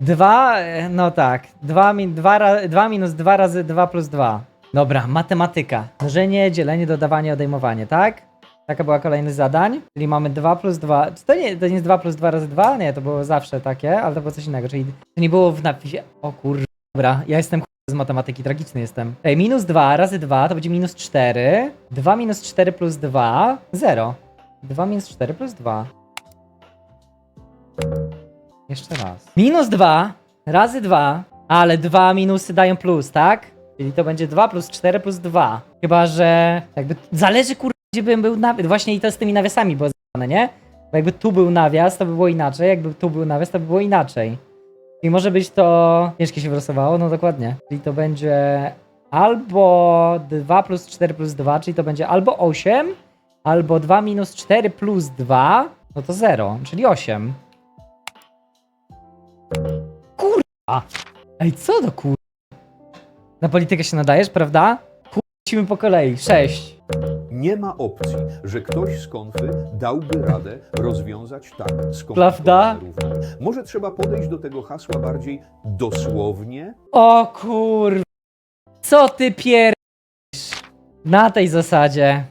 2, e, no tak. 2, min, 2, ra, 2 minus 2 razy 2 plus 2. Dobra, matematyka. Mnożenie, dzielenie, dodawanie, odejmowanie, tak? Taka była kolejny zadań. Czyli mamy 2 plus 2. Czy to nie, to nie jest 2 plus 2 razy 2? Nie, to było zawsze takie, ale to było coś innego. Czyli to nie było w napisie. O kur... Dobra, ja jestem z matematyki, tragiczny jestem. Ej, minus 2 razy 2 to będzie minus 4. 2 minus 4 plus 2, 0. 2 minus 4 plus 2. Jeszcze raz. Minus 2 razy 2, ale dwa minusy dają plus, tak? Czyli to będzie 2 plus 4 plus 2. Chyba, że jakby zależy kur... gdzie bym był nawias. Właśnie i to z tymi nawiasami było związane, nie? Bo jakby tu był nawias, to by było inaczej. Jakby tu był nawias, to by było inaczej. I może być to... Ciężkie się wylosowało, no dokładnie. Czyli to będzie albo 2 plus 4 plus 2, czyli to będzie albo 8, albo 2 minus 4 plus 2, no to 0, czyli 8. Kurwa! Ej, co do kur... Na politykę się nadajesz, prawda? Kurcimy po kolei. 6. Nie ma opcji, że ktoś z konfy dałby radę rozwiązać tak skomplikowane Prawda? równanie. Może trzeba podejść do tego hasła bardziej dosłownie? O kur... Co ty pier... Na tej zasadzie.